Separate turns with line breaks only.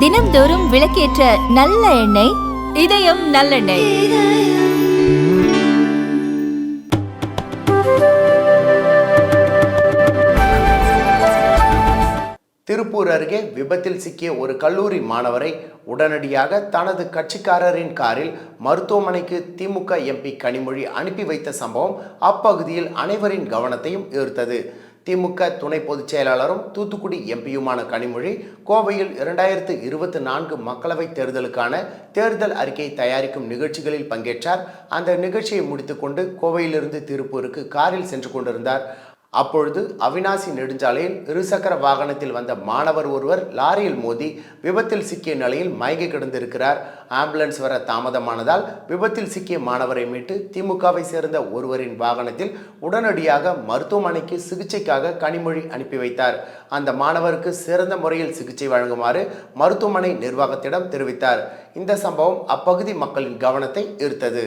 தினம்தோறும் விளக்கேற்ற நல்ல எண்ணெய் இதயம் நல்லெண்ணெய்.
திருப்பூர் அருகே விபத்தில் சிக்கிய ஒரு கல்லூரி மாணவரை உடனடியாக தனது கட்சிக்காரரின் காரில் மருத்துவமனைக்கு திமுக எம்பி கனிமொழி அனுப்பி வைத்த சம்பவம் அப்பகுதியில் அனைவரின் கவனத்தையும் ஈர்த்தது. திமுக துணை பொதுச் செயலாளரும் தூத்துக்குடி எம்பியுமான கனிமொழி கோவையில் இரண்டாயிரத்து இருபத்தி நான்கு மக்களவைத் தேர்தலுக்கான தேர்தல் அறிக்கை தயாரிக்கும் நிகழ்ச்சிகளில் பங்கேற்றார். அந்த நிகழ்ச்சியை முடித்துக்கொண்டு கோவையிலிருந்து திருப்பூருக்கு காரில் சென்று கொண்டிருந்தார். அப்பொழுது அவினாசி நெடுஞ்சாலையில் இருசக்கர வாகனத்தில் வந்த மாணவர் ஒருவர் லாரியில் மோதி விபத்தில் சிக்கிய நிலையில் மயங்கி கிடந்திருக்கிறார். ஆம்புலன்ஸ் வர தாமதமானதால் விபத்தில் சிக்கிய மாணவரை மீட்டு திமுகவை சேர்ந்த ஒருவரின் வாகனத்தில் உடனடியாக மருத்துவமனைக்கு சிகிச்சைக்காக கனிமொழி அனுப்பி வைத்தார். அந்த மாணவருக்கு சிறந்த முறையில் சிகிச்சை வழங்குமாறு மருத்துவமனை நிர்வாகத்திடம் தெரிவித்தார். இந்த சம்பவம் அப்பகுதி மக்களின் கவனத்தை ஈர்த்தது.